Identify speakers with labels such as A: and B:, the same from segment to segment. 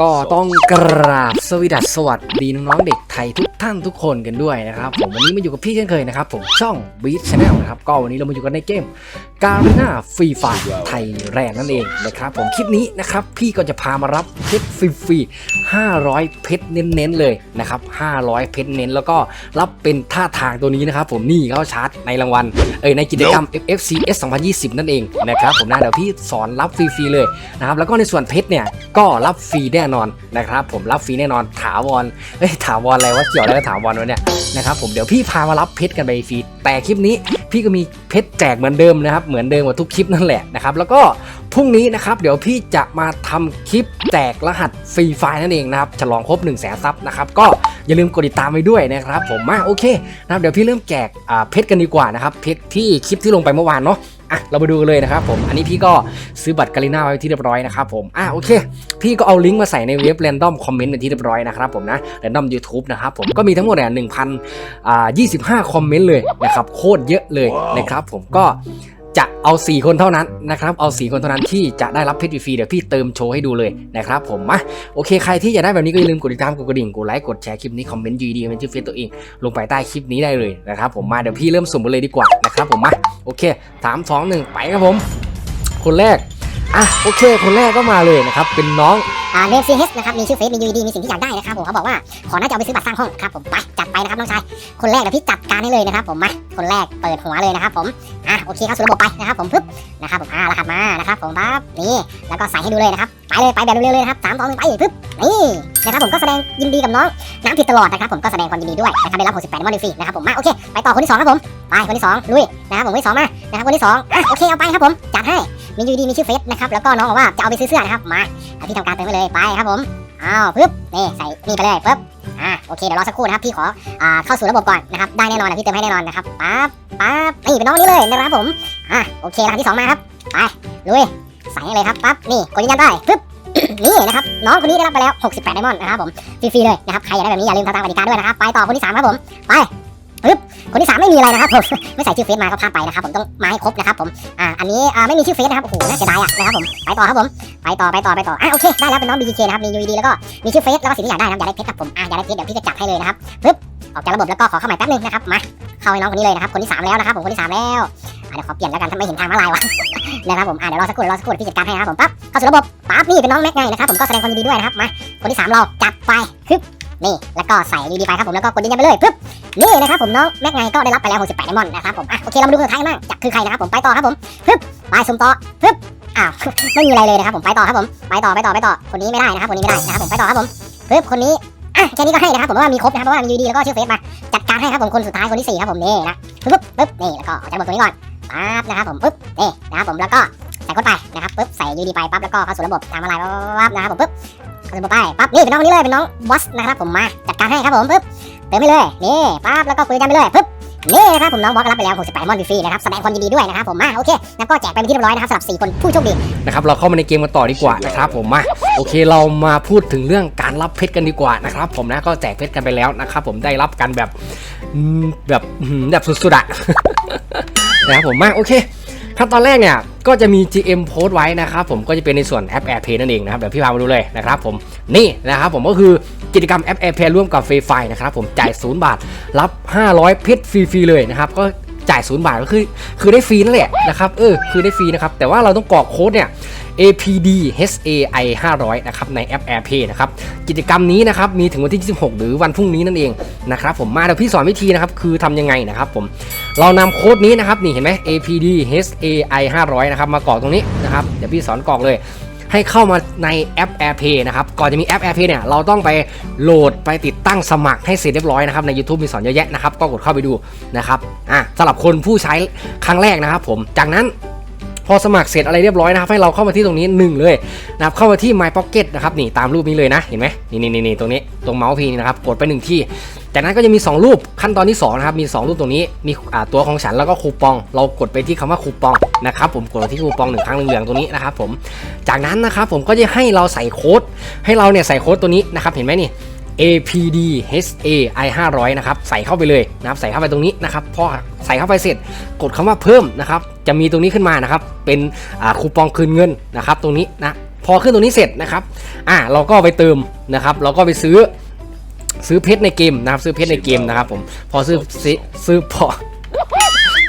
A: ก็ต้องกราบสวีดัสสวัสดีน้องๆเด็กไทยทุกท่านทุกคนกันด้วยนะครับผมวันนี้มาอยู่กับพี่เช่นเคยนะครับผมช่อง Beat Channel นะครับก็วันนี้เรามาอยู่กันในเกมการีนาฟรีไฟไทยแรนนั่นเองนะครับผมคลิปนี้นะครับพี่ก็จะพามารับเพชรฟรีๆ500 เพชรเน้นๆเลยนะครับ500 เพชรเน้นแล้วก็รับเป็นท่าทางตัวนี้นะครับผมนี่เขาชาร์จในรางวัลเอ้ยในกิจกรรม FFCS 2020 นั่นเองนะครับผมนะเดี๋ยวพี่สอนรับฟรีๆเลยนะครับแล้วก็ในส่วนเพชรเนี่ยก็รับฟรีแน่นอนนะครับผมรับฟรีแน่นอนถาวรเอ้ยถาวรอะไรวะเกี่ยวอะไรกับถาวรวะเนี่ยนะครับผมเดี๋ยวพี่พามารับเพชรกันไปฟรีแต่คลิปนี้พี่ก็มีเพชรแจกเหมือนเดิมนะครับเหมือนเดิมกับทุกคลิปนั่นแหละนะครับแล้วก็พรุ่งนี้นะครับเดี๋ยวพี่จะมาทำคลิปแจกรหัสฟรีไฟล์นั่นเองนะครับฉลองครบ1 0 0 0 0แสนซับนะครับก็อย่าลืมกดติดตามไปด้วยนะครับผมมาโอเคนะครับเดี๋ยวพี่เริ่มแจกเพชรกันดีกว่านะครับเพชรที่คลิปที่ลงไปเมื่อวานเนาะ อะเรามาดูกันเลยนะครับผมอันนี้พี่ก็ซื้อบัตรกาลิน่าไว้ที่เรียบร้อยนะครับผมอะโอเค พี่ก็เอาลิงก์มาใส่ในเว็บ Random Comment เป็นที่เรียบร้อยนะครับผมนะ Random YouTube นะครับผมก็มีทั้งหมดเนี่ยหนึ่งพันอ่ายี่สิบห้าคอมเมนต์เลยนะครับโคตรเยอะเลยนะครับผมก็ จะเอา 4 คนเท่านั้นนะครับเอา 4 คนเท่านั้นที่จะได้รับเพชรฟรีเดี๋ยวพี่เติมโชว์ให้ดูเลยนะครับผมมาโอเคใครที่อยากได้แบบนี้ก็อย่าลืมกดติดตามกดกระดิ่งกดไลค์กดแชร์คลิปนี้คอมเมนต์ยูดีเป็นชื่อเฟซตัวเอง ลงไปใต้คลิปนี้ได้เลยนะครับผมมาเดี๋ยวพี่เริ่มสุ่มกันเลยดีกว่านะครับผมมาโอเคสามสองหนึ่งไปครับผม คนแรกอะโอเค คนแรกก็มาเลยนะครับเป็นน้อง
B: เนมซีเฮสนะครับ มีชื่อเฟซมียูดีมีสิ่งที่อยากได้นะครับผมเขาบอกว่า ขอน่าจะเอาไปซื้อบัตรสร้างห้องครับผมไปจัดไปนะครับน้องชาย คนแรกเดี๋ยวพี่จัดการให้เลยนะครับผมมาคนแรกเปิดหัวเลยนะครับผม อะโอเคเข้าสู่ระบบไปนะครับผมปึ๊บนะครับผมอ่ารหัสมานะครับผมปั๊บนี่แล้วก็ใส่ให้ดูเลยนะครับไปเลยไปแบบเร็วๆเลยนะครับสามสองหนึ่งไปปึ๊บนี่นะครับผมก็แสดงยินดีกับน้องน้ำผิดตลอดนะครับผมก็แสดงความยินดีด้วยนะครับได้รับ68มอนฟรีนะครับผมมาโอเคไปต่อคนที่สองครับผมไปคนที่สองลุยนะครับผมคนที่สองมานะครับคนที่สองอะโอเคเอาไปครับผมจัดให้ มียูดีมีชื่อเฟซนะครับแล้วก็น้องบอกว่าจะเอาไปซื้อเสื้อนะครับมาพี่ทำการเติมไปเลยไปครับผมอ้าวปึ๊บนี่ใส่นี่ไปเลยปึ๊บอ่าโอเคเดี๋ยวรอสักครู่นะครับพี่ขออ่าเข้าสู่ระบบก่อนนะครับได้แน่นอนนะพี่เติมให้แน่นอนนะครับปั๊บปั๊บนี่เป็นน้องนี้เลยนะครับผมอ่าโอเครหัสที่สองมาครับไปลุยใส่ให้เลยครับปั๊บนี่กดยืนยันได้ปึ๊บนี่นะครับน้องคนนี้ได้รับไปแล้ว 68ไดมอนด์นะครับผมฟรีๆเลยนะครับใครอยากได้แบบนี้อย่าลืมทำตามกติกาด้วยนะครับไปต่อคนที่สามครับผมไป ปึ๊บคนที่สามไม่มีอะไรนะครับผมไม่ใส่ชื่อเฟซมาก็พาไปนะครับผมต้องมาให้ครบนะครับผมอ่าอันนี้อ่าไม่มีชื่อเฟซนะครับโอ้โหน่าเสียดายอะนะครับผมไปต่อครับผมไปต่อไปต่อไปต่ออะโอเคได้แล้วเป็นน้อง BGK นะครับมี UED แล้วก็มีชื่อเฟซแล้วก็สิ่งที่อยากได้นะอยากได้เพชรครับผมอะอยากได้เพชรเดี๋ยวพี่จะจัดให้เลยนะครับปึ๊บออกจากระบบแล้วก็ขอเข้าใหม่แป๊บนึงนะครับมาเข้าให้น้องคนนี้เลยนะครับคนที่สามแล้วนะครับผมคนที่สามแล้วอะเดี๋ยวขอเปลี่ยนแล้วกันถ้าไมเห็นทางมาลายวะนะครับผมอะเดี๋ยวรอสักครู่รอสักครู่พี่จัดการให้นะครับผมปั๊บเข้าสู่ระบบปั๊บนี่เป็นน้องแม็กไงนะครับผมก็แสดงความยินดีด้วยนะครับมาคนที่สามเราจัดไปปึ๊บ นี่แล้วก็ใส่ UED ไปครับผมแล้วก็กดยืนยันไปเลยปึ๊บนี่นะครับผมน้องแม็กไงก็ได้รับไปแล้ว68ไดมอนด์นะครับผมอะโอเคเรามาดูคนสุดท้ายกันบ้างจะคือใครนะครับผมไปต่อครับผมปึ๊บไปสุ่มต่อปึ๊บอ้าวไม่มีอะไรเลยนะครับผมไปต่อครับผมไปต่อไปต่อไปต่อคนนี้ไม่ได้นะครับคนนี้ไม่ได้นะครับผมไปต่อครับผมปึ๊บคนนี้อะแค่นี้ก็ให้นะครับผมเพราะว่ามีครบนะครับเพราะว่ามียูดีแล้วก็ชื่อเฟซมาจัดการให้ครับผมคนสุดท้ายคนที่สี่ครับผมนี่นะปึ๊บปึ๊บนี่แล้วก็ออกจากบบตัวนี้ก่อนปั๊บนะครับผมปึ๊บนี่นะครับผมแล้วก็ใส่โค้ดไปนะครับปึ๊บใส่ยูดีไปปั๊บแล้วก็เข้าสู่ระบบตามอะไรปั๊บนะครับผมปึ๊บ เข้าสู่ระบไปปั๊บนี่เป็นน้องคนนี้เลยเป็นน้องบอสนะครับผมมาจัดการให้ครับผมปึ๊บเติมไปเลยนี่ปั๊บแล้วก็คุยกันไปเลยปึ๊บนี่นะครับผมน้องบอสรับไปแล้ว68มอนฟรีนะครับแสดงความยินดีด้วยนะครับผมมาโอเคแล้วก็แจกไปเป็นที่เรียบร้อยนะครับสำหรับสี่คนผู้โชคดี
A: นะครับเราเข้ามาในเกมกันต่อดีกว่านะครับผมมาโอเคเรามาพูดถึงเรื่องการรับเพชรกันดีกว่านะครับผมนะก็แจกเพชรกันไปแล้วนะครับผมได้รับกันแบบแบบแบบสุดๆอะนะครับผมมาโอเค ขั้นตอนแรกเนี่ยก็จะมี GM โพสต์ไว้นะครับผมก็จะเป็นในส่วนแอป AirPay นั่นเองนะครับเดี๋ยวพี่พามาดูเลยนะครับผมนี่นะครับผมก็คือกิจกรรมแอป AirPay ร่วมกับ f r e e f i นะครับผมจ่าย0บาทรับ 500 เพชรฟรีๆเลยนะครับก็จ่าย0บาทก็คือคือได้ฟรีนั่นแหละนะครับเออคือได้ฟรีนะครับแต่ว่าเราต้องกรอกโค้ดเนี่ย APD HAI 500นะครับในแอป AirPay นะครับกิจกรรมนี้นะครับมีถึงวันที่ 26 หรือวันพรุ่งนี้นั่นเองนะครับผมมาเดี๋ยวพี่สอนวิธีนะครับคือทำยังไงนะครับผม เรานำโค้ดนี้นะครับนี่เห็นไหม APD HAI 500นะครับมากรอกตรงนี้นะครับเดี๋ยวพี่สอนกรอกเลยให้เข้ามาในแอป AirPay นะครับ ก่อนจะมีแอป AirPay เนี่ย เราต้องไปโหลดไปติดตั้งสมัครให้เสร็จเรียบร้อยนะครับ ใน YouTube มีสอนเยอะแยะนะครับ ก็กดเข้าไปดูนะครับ อะสำหรับคนผู้ใช้ครั้งแรกนะครับผม จากนั้นพอสมัครเสร็จอะไรเรียบร้อยนะครับ ให้เราเข้ามาที่ตรงนี้หนึ่งเลยนะครับเข้ามาที่ My Pocket นะครับ นี่ตามรูปนี้เลยนะ เห็นไหมนี่นี่นี่นี่ตรงนี้ ตรงเมาส์พีนี่นะครับ กดไปหนึ่งที่ จากนั้นก็จะมี 2 รูปขั้นตอนที่2นะครับมี 2 รูปตรงนี้มีตัวของฉันแล้วก็คูปอง เรากดไปที่คำว่าคูปองนะครับผมกดที่คูปองหนึ่งครั้งเหลืองๆตรงนี้นะครับผมจากนั้นนะครับผมก็จะให้เราใส่โค้ดให้เราเนี่ยใส่โค้ดตัวนี้นะครับเห็นไหมนี่ APD HAI 500นะครับใส่เข้าไปเลยนะครับใส่เข้าไปตรงนี้นะครับพอใส่เข้าไปเสร็จกดคำว่าเพิ่มนะครับจะมีตรงนี้ขึ้นมานะครับเป็นคูปองคืนเงินนะครับตรงนี้นะพอขึ้นตรงนี้เสร็จนะครับอ่าเราก็ไปเติมนะครับ เราก็ไปซื้อ ซื้อเพชรในเกมนะครับซื้อเพชรในเกมนะครับผมพอซื้อซื้อซื้อพอ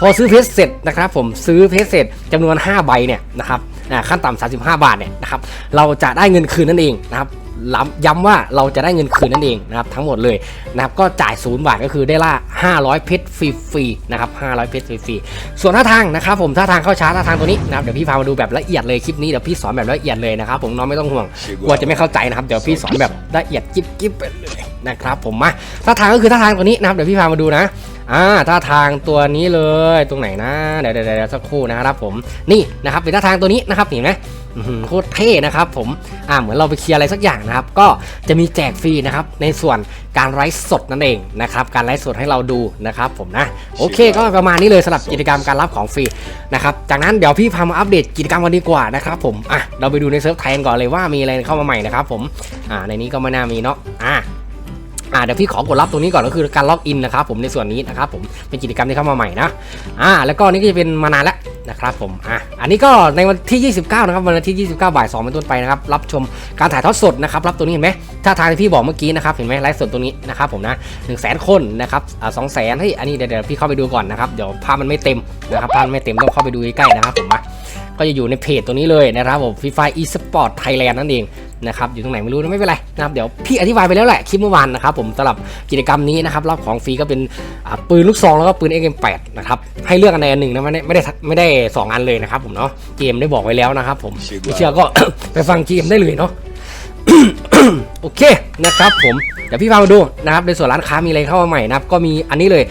A: พอซื้อเพชรเสร็จนะครับผมซื้อเพชรเสร็จจำนวน 5 ใบเนี่ยนะครับอ่าขั้นต่ำ35 บาทเนี่ยนะครับเราจะได้เงินคืนนั่นเองนะครับล้ำย้ำว่าเราจะได้เงินคืนนั่นเองนะครับทั้งหมดเลยนะครับก็จ่ายศูนย์บาทก็คือได้ล่า 500 เพชรฟรีๆนะครับ500 เพชรฟรีๆส่วนท่าทางนะครับผมท่าทางเข้าช้าท่าทางตัวนี้นะครับเดี๋ยวพี่พามาดูแบบละเอียดเลยคลิปนี้เดี๋ยวพี่สอนแบบละเอียดเลยนะครับผมน้องไม่ต้องห่วงกลัวจะไม่เข้าใจนะครับเดี๋ยวพี่สอนแบบละเอียดจิ๊บจิ๊บไปเลย นะครับผมมาท่าทางก็คือท่าทางตัวนี้นะครับเดี๋ยวพี่พามาดูนะอ่าท่าทางตัวนี้เลยตรงไหนนะเดี๋ยวเดี๋ยวเดี๋ยวสักครู่นะครับผมนี่นะครับเป็นท่าทางตัวนี้นะครับเห็นไหมอื้อหือโคตรเท่นะครับผมอ่าเหมือนเราไปเคลียร์อะไรสักอย่างนะครับ ก็จะมีแจกฟรีนะครับในส่วนการไลฟ์สดนั่นเองนะครับการไลฟ์สดให้เราดูนะครับผมนะโอเคก็ประมาณนี้เลยสำหรับกิจกรรมการรับของฟรีนะครับจากนั้นเดี๋ยวพี่พามาอัปเดตกิจกรรมกันดีกว่านะครับผมอะเราไปดูในเซิร์ฟไทยกันก่อนเลยว่ามีอะไรเข้ามาใหม่นะครับผมอ่าในนี้ก็ไม่น่ามีเนาะอ่า อ่าเดี๋ยวพี่ขอกดรับตรงนี้ก่อนก็คือการล็อกอินนะครับผมในส่วนนี้นะครับผมเป็นกิจกรรมที่เข้ามาใหม่นะอ่าแล้วก็นี่ก็จะเป็นมานานแล้วนะครับผมอะอันนี้ก็ในวันที่ 29 นะครับวันที่ 29 บ่าย2เป็นต้นไปนะครับรับชมการถ่ายทอดสดนะครับรับตัวนี้เห็นไหมถ้าทางที่พี่บอกเมื่อกี้นะครับเห็นไหมไลฟ์สดตรงนี้นะครับผมนะ1 0 0 0 0แสนคนนะครับอ่าสองแสนเฮ้ยอันนี้เดี๋ยวเดี๋ยวพี่เข้าไปดูก่อนนะครับเดี๋ยวภาพมันไม่เต็มนะครับภาพไม่เต็มต้องเข้าไปดูใกล้ๆนะครับผมนะก็จะอยู่ในเพจตัวนี้เลยนะครับผมฟีไฟอีสปอร์ตไทยแลนด์นั่นเอง นะครับอยู่ตรงไหนไม่รู้นะไม่เป็นไรนะครับเดี๋ยวพี่อธิบายไปแล้วแหละคลิปเมื่อวานนะครับผมสำหรับกิจกรรมนี้นะครับรอบของฟรีก็เป็นปืนลูกซองแล้วก็ปืน XM8 นะครับให้เลือกอันใดอันหนึ่งนะไม่ได้ไม่ได้ไม่ได้สองอันเลยนะครับผมเนาะเกมได้บอกไว้แล้วนะครับผมไม่เชื่อก็ไปฟังเกมได้เลยเนาะโอเคนะครับผม ดี๋ยวพี่พามาดูนะครับในส่วนร้านค้ามีอะไรเข้ามาใหม่นะครับก็มีอันนี้เลย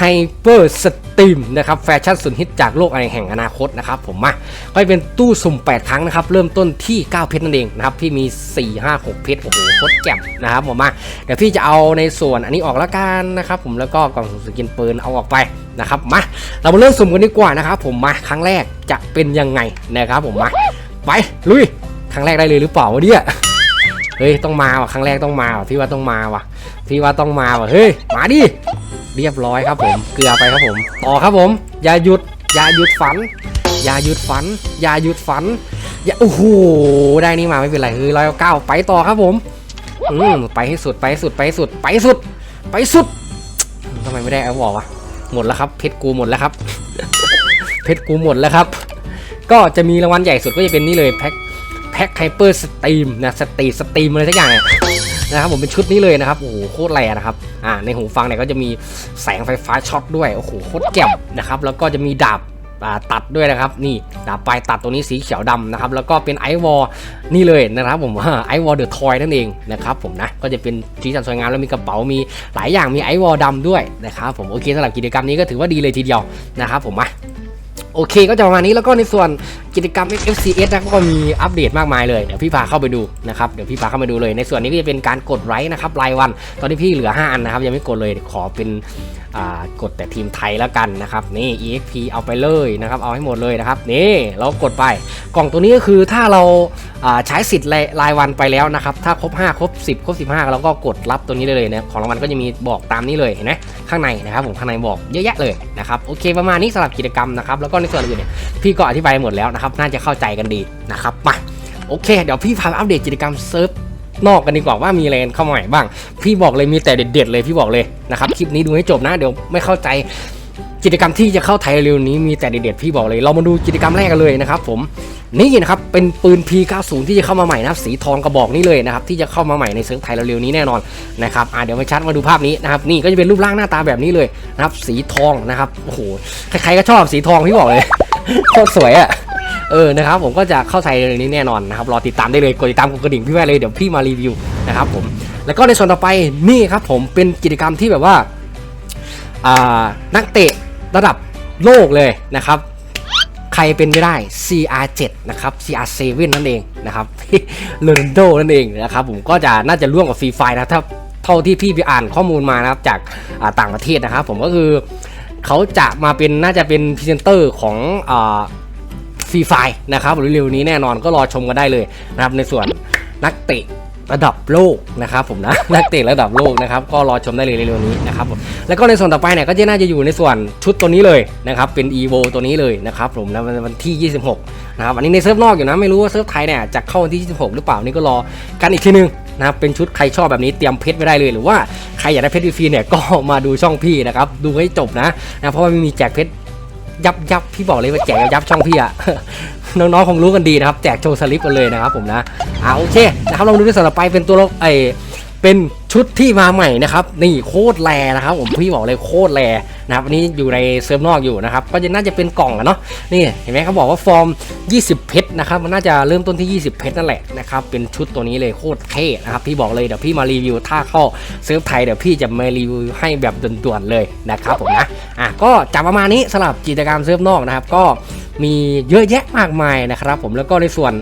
A: Hyper Steam นะครับแฟชั่นสุดฮิตจากโลกแห่งอนาคตนะครับผมมาก็เป็นตู้สุ่ม 8 ครั้งนะครับเริ่มต้นที่ 9 เพชรนั่นเองนะครับพี่มี 4 5 6 เพชรโอ้โหโคตรแจ่มนะครับผมมาเดี๋ยวพี่จะเอาในส่วนอันนี้ออกละกันนะครับผมแล้วก็กล่องสุ่มสกินปืนเอาออกไปนะครับมาเรามาเริ่มสุ่มกันดีกว่านะครับผมมาครั้งแรกจะเป็นยังไงนะครับผมมาไปลุยครั้งแรกได้เลยหรือเปล่าวะเนี่ย เฮ้ยต้องมาว่ะครั้งแรกต้องมาว่ะพี่ว่าต้องมาว่ะพี่ว่าต้องมาว่ะเฮ้ยมาดิเรียบร้อยครับผมเกลือไปครับผมต่อครับผม อย่าหยุด อย่าหยุดฝัน อย่าหยุดฝัน อย่าหยุดฝันอย่าโอ้โหได้นี่มาไม่เป็นไรเฮ้ยร้อยเก้าไปต่อครับผมอืมไปให้สุดไปสุดไปสุดไปสุด ไปสุดทำไมไม่ได้เอาบอกวะหมดแล้วครับเพชรกูหมดแล้วครับเพชรกูหมดแล้วครับ ก็จะมีรางวัลใหญ่สุดก็จะเป็นนี่เลยแพ็ค พ็คไฮเปอร์สตรีมนะสตรีสตรีมอะไรสักอย่างนะครับผมเป็นชุดนี้เลยนะครับโอ้โหโคตรแรงนะครับอ่าในหูฟังเนี่ยก็จะมีแสงไฟฟ้าช็อตด้วยโอ้โหโคตรแจ่มนะครับแล้วก็จะมีดาบอ่าตัดด้วยนะครับนี่ดาบปลายตัดตัวนี้สีเขียวดำนะครับแล้วก็เป็นไอวอลนี่เลยนะครับผมว่าไอวอลเดอะทอยนั่นเองนะครับผมนะก็จะเป็นสีสันสวยงามแล้วมีกระเป๋ามีหลายอย่างมีไอวอลดำด้วยนะครับผมโอเคสำหรับกิจกรรมนี้ก็ถือว่าดีเลยทีเดียวนะครับผมมาโอเคก็จะประมาณนี้แล้วก็ในส่วนกิจกรรม FCS นะก็มีอัปเดตมากมายเลย เดี๋ยวพี่พาเข้าไปดูนะครับ เดี๋ยวพี่พาเข้ามาดูเลย ในส่วนนี้ก็จะเป็นการกดไลค์นะครับรายวัน ตอนนี้พี่เหลือ 5 อันนะครับ ยังไม่กดเลย ขอเป็นกดแต่ทีมไทยแล้วกันนะครับ นี่ EXP เอาไปเลยนะครับ เอาให้หมดเลยนะครับ นี่เรากดไป กล่องตัวนี้ก็คือถ้าเราใช้สิทธิ์รายรายวันไปแล้วนะครับ ถ้าครบ 5 ครบ 10 ครบ 15 เราก็กดรับตัวนี้ได้เลยนะ ของรางวัลก็จะมีบอกตามนี้เลยเห็นไหมข้างในนะครับผมข้างในบอกเยอะแยะเลยนะครับ โอเคประมาณนี้สำหรับกิจกรรมนะครับ แล้วก็ในส่วนอื่นเนี่ยพี่ก็อธิบายหมดแล้วนะครับน่าจะเข้าใจกันดีนะครับมาโอเค เดี๋ยวพี่พาอัปเดตกิจกรรมเซิร์ฟนอกกันดีกว่าว่ามีอะไรเข้ามาใหม่บ้าง พี่บอกเลยมีแต่เด็ดๆเลยพี่บอกเลยนะครับคลิปนี้ดูให้จบนะเดี๋ยวไม่เข้าใจกิจกรรมที่จะเข้าไทยเร็วนี้มีแต่เด็ดๆพี่บอกเลยเรามาดูกิจกรรมแรกกันเลยนะครับผมนี่นะครับเป็นปืน P90 ที่จะเข้ามาใหม่นะครับสีทองกระบอกนี้เลยนะครับที่จะเข้ามาใหม่ในเซิร์ฟไทยเร็วๆนี้แน่นอนนะครับอ่าเดี๋ยวมาชัดมาดูภาพนี้นะครับนี่ก็จะเป็นรูปร่างหน้าตาแบบนี้เลยนะครับสีทองนะครับโอ้โหใครๆก็ชอบสีทองพี่บอกเลยโคตรสวยอะ เออนะครับผมก็จะเข้าไทยเร็วๆนี้แน่นอนนะครับรอติดตามได้เลยกดติดตามกดกระดิ่งพี่แม่เลยเดี๋ยวพี่มารีวิวนะครับผมแล้วก็ในส่วนต่อไปนี่ครับผมเป็นกิจกรรมที่แบบว่าอ่านักเตะระดับโลกเลยนะครับใครเป็นไม่ได้ CR7 นะครับ CR7 นั่นเองนะครับโรนัลโดนั่นเองนะครับผมก็จะน่าจะร่วมกับฟรีไฟนะถ้าเท่าที่พี่ไปอ่านข้อมูลมานะครับจากต่างประเทศนะครับผมก็คือเขาจะมาเป็นน่าจะเป็นพรีเซนเตอร์ของ ฟรีไฟนะครับเร็วๆนี้แน่นอนก็รอชมกันได้เลยนะครับในส่วนนักเตะระดับโลกนะครับผมนะนักเตะระดับโลกนะครับก็รอชมได้เลยเร็วๆนี้นะครับผมแล้วก็ในส่วนต่อไปเนี่ยก็จะน่าจะอยู่ในส่วนชุดตัวนี้เลยนะครับเป็น EVO ตัวนี้เลยนะครับผมนะวันที่ 26นะครับอันนี้ในเซิร์ฟนอกอยู่นะไม่รู้ว่าเซิร์ฟไทยเนี่ยจะเข้าวันที่ 26 หรือเปล่านี่ก็รอกันอีกทีนึงนะครับเป็นชุดใครชอบแบบนี้เตรียมเพชรไว้ได้เลย หรือว่าใครอยากได้เพชรฟรีเนี่ยก็มาดูช่องพี่นะครับดูให้จบนะนะเพราะว่ามีแจกเพชร ยับยับพี่บอกเลยว่าแจกยับช่องพี่อะน้องๆคงรู้กันดีนะครับ แจกโชว์สลิปกันเลยนะครับผมนะอ่าโอเคนะครับลองดูที่สัปดาห์ไปเป็นตัวลไอเป็นชุดที่มาใหม่นะครับ นี่โคตรแรนะครับผมพี่บอกเลยโคตรแร นะครับอันนี้อยู่ในเซิร์ฟนอกอยู่นะครับก็จะน่าจะเป็นกล่องอะเนาะนี่เห็นไหมเขาบอกว่าฟอร์ม 20 เพชรนะครับมันน่าจะเริ่มต้นที่ 20 เพชรนั่นแหละนะครับเป็นชุดตัวนี้เลยโคตรเท่นะครับพี่บอกเลยเดี๋ยวพี่มารีวิวถ้าเข้าเซิร์ฟไทยเดี๋ยวพี่จะมารีวิวให้แบบด่วนๆเลยนะครับผมนะอะก็จะประมาณนี้สำหรับกิจกรรมเซิร์ฟนอกนะครับก็มีเยอะแยะมากมายนะครับผมแล้วก็ในส่วน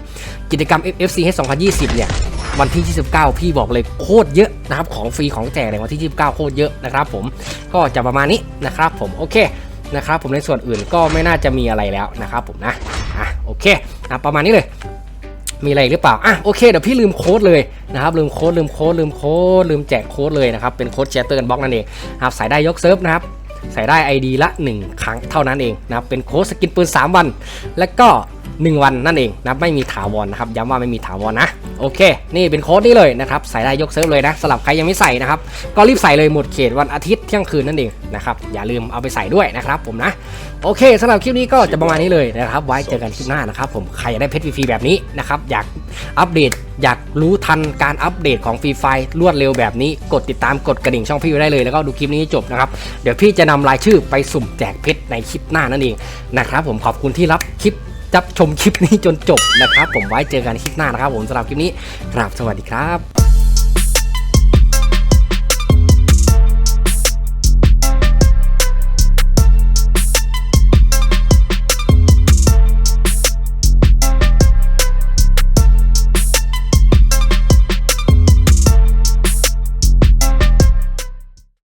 A: กิจกรรม FFCH 2020 เนี่ย วันที่ 29 พี่บอกเลยโคตรเยอะนะครับของฟรีของแจกในวันที่ 29 โคตรเยอะนะครับผมก็จะประมาณนี้นะครับผมโอเคนะครับผมในส่วนอื่นก็ไม่น่าจะมีอะไรแล้วนะครับผมนะอะโอเคนะประมาณนี้เลย มีอะไรหรือเปล่าอะโอเคเดี๋ยวพี่ลืมโค้ดเลยนะครับลืมโค้ดลืมโค้ดลืมโค้ดลืมแจกโค้ดเลยนะครับเป็นโค้ดแชตเตอร์บ็อกนั่นเองนะครับใส่ได้ยกเซิร์ฟนะครับใส่ได้ ID ละ 1 ครั้งเท่านั้นเองนะครับเป็นโค้ดสกินปืน 3 วัน และก็ 1 วันนั่นเองนะไม่มีถาวรนะครับย้ำว่าไม่มีถาวรนะโอเค นี่เป็นโค้ดนี้เลยนะครับใส่ได้ยกเซิร์ฟเลยนะสำหรับใครยังไม่ใส่นะครับก็รีบใส่เลยหมดเขตวันอาทิตย์เที่ยงคืนนั่นเองนะครับอย่าลืมเอาไปใส่ด้วยนะครับผมนะโอเคสำหรับคลิปนี้ก็จะประมาณนี้เลยนะครับ ไว้เจอกันคลิปหน้านะครับผมใครอยากได้เพชรฟรีแบบนี้นะครับอยากอัปเดตอยากรู้ทันการอัปเดตของฟรีไฟรวดเร็วแบบนี้ กดติดตามกดกระดิ่งช่องพี่ไว้ได้เลยแล้วก็ดูคลิปนี้จบนะครับเดี๋ยวพี่จะนำรายชื่อไปสุ่มแจกเพชรในคลิปหน้านั่นเองนะครับผมขอบคุณที่รับคลิป จับชมคลิปนี้จนจบนะครับ ผมไว้เจอกันคลิปหน้านะครับผมสำหรับคลิปนี้กราบสวัสดีครับ